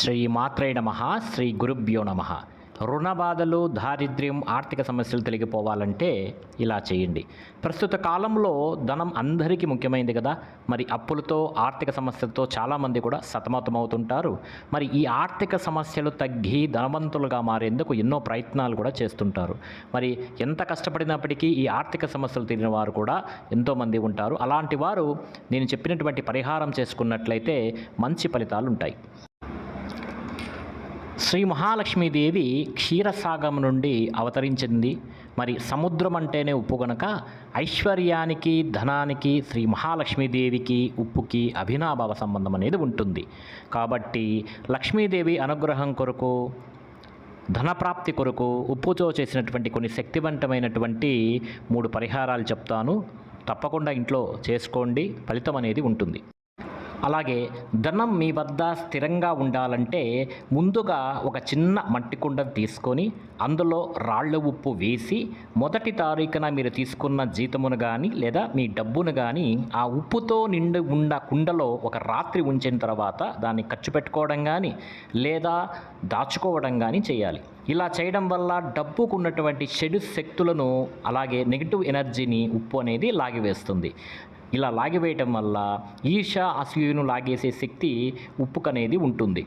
శ్రీ మాత్రే నమ శ్రీ గురుభ్యో నమ. రుణ బాధలు దారిద్ర్యం ఆర్థిక సమస్యలు తొలగిపోవాలంటే ఇలా చేయండి. ప్రస్తుత కాలంలో ధనం అందరికీ ముఖ్యమైనది కదా. మరి అప్పులతో ఆర్థిక సమస్యలతో చాలామంది కూడా సతమతమవుతుంటారు. మరి ఈ ఆర్థిక సమస్యలు తగ్గి ధనవంతులుగా మారేందుకు ఎన్నో ప్రయత్నాలు కూడా చేస్తుంటారు. మరి ఎంత కష్టపడినప్పటికీ ఈ ఆర్థిక సమస్యలు తీరిన వారు కూడా ఎంతోమంది ఉంటారు. అలాంటి వారు నేను చెప్పినటువంటి పరిహారం చేసుకున్నట్లయితే మంచి ఫలితాలు ఉంటాయి శ్రీ మహాలక్ష్మీదేవి క్షీరసాగం నుండి అవతరించింది. మరి సముద్రం అంటేనే ఉప్పు గనక ఐశ్వర్యానికి ధనానికి శ్రీ మహాలక్ష్మీదేవికి ఉప్పుకి అభినాభావ సంబంధం అనేది ఉంటుంది. కాబట్టి లక్ష్మీదేవి అనుగ్రహం కొరకు ధనప్రాప్తి కొరకు ఉప్పుతో చేసినటువంటి కొన్ని శక్తివంతమైనటువంటి మూడు పరిహారాలు చెప్తాను. తప్పకుండా ఇంట్లో చేసుకోండి. ఫలితం అనేది ఉంటుంది. అలాగే ధనం మీ వద్ద స్థిరంగా ఉండాలంటే ముందుగా ఒక చిన్న మట్టి కుండను తీసుకొని అందులో రాళ్ళ ఉప్పు వేసి మొదటి తారీఖున మీరు తీసుకున్న జీతమును కానీ లేదా మీ డబ్బును కానీ ఆ ఉప్పుతో నిండి ఉన్న కుండలో ఒక రాత్రి ఉంచిన తర్వాత దాన్ని ఖర్చు పెట్టుకోవడం కానీ లేదా దాచుకోవడం కానీ చేయాలి. ఇలా చేయడం వల్ల డబ్బుకు ఉన్నటువంటి చెడు శక్తులను అలాగే నెగిటివ్ ఎనర్జీని ఉప్పు అనేది లాగివేస్తుంది. ఇలా లాగివేయటం వల్ల ఈషా అసూయను లాగేసే శక్తి ఉప్పుకనేది ఉంటుంది.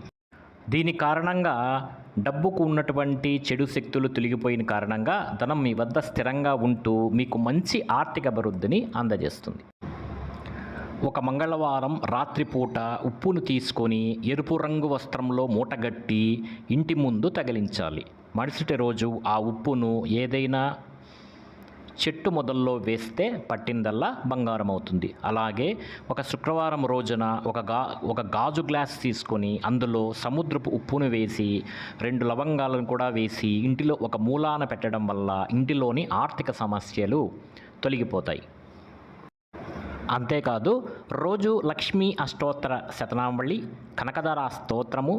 దీని కారణంగా డబ్బుకు ఉన్నటువంటి చెడు శక్తులు తొలగిపోయిన కారణంగా ధనం మీ వద్ద స్థిరంగా ఉంటూ మీకు మంచి ఆర్థిక అభివృద్ధిని అందజేస్తుంది. ఒక మంగళవారం రాత్రిపూట ఉప్పును తీసుకొని ఎరుపు రంగు వస్త్రంలో మూటగట్టి ఇంటి ముందు తగిలించాలి. మరుసటి రోజు ఆ ఉప్పును ఏదైనా చెట్టు మొదల్లో వేస్తే పట్టిందల్లా బంగారం అవుతుంది అలాగే ఒక శుక్రవారం రోజున ఒక గా ఒక గాజు గ్లాస్ తీసుకొని అందులో సముద్రపు ఉప్పును వేసి రెండు లవంగాలను కూడా వేసి ఇంటిలో ఒక మూలాన పెట్టడం వల్ల ఇంటిలోని ఆర్థిక సమస్యలు తొలగిపోతాయి. అంతేకాదు రోజు లక్ష్మీ అష్టోత్తర శతనాంబళి కనకదార స్తోత్రము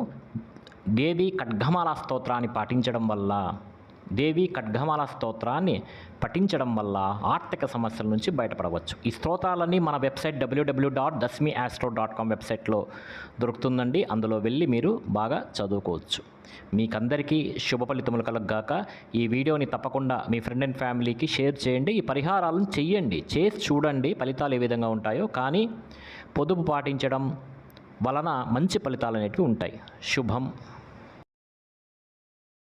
దేవి ఖడ్గమాల స్తోత్రాన్ని పాటించడం వల్ల దేవి ఖడ్గమాల స్తోత్రాన్ని పఠించడం వల్ల ఆర్థిక సమస్యల నుంచి బయటపడవచ్చు. ఈ స్తోత్రాలన్నీ మన వెబ్సైట్ డబ్ల్యూడబ్ల్యూ డాట్ దస్మి ఆస్ట్రో డాట్ కామ్ వెబ్సైట్లో దొరుకుతుందండి. అందులో వెళ్ళి మీరు బాగా చదువుకోవచ్చు. మీకందరికీ శుభ ఫలితములు కలగగాక ఈ వీడియోని తప్పకుండా మీ ఫ్రెండ్ అండ్ ఫ్యామిలీకి షేర్ చేయండి. ఈ పరిహారాలను చెయ్యండి. చేసి చూడండి ఫలితాలు ఏ విధంగా ఉంటాయో. కానీ పొదుపు పాటించడం వలన మంచి ఫలితాలు అనేటివి ఉంటాయి. శుభం.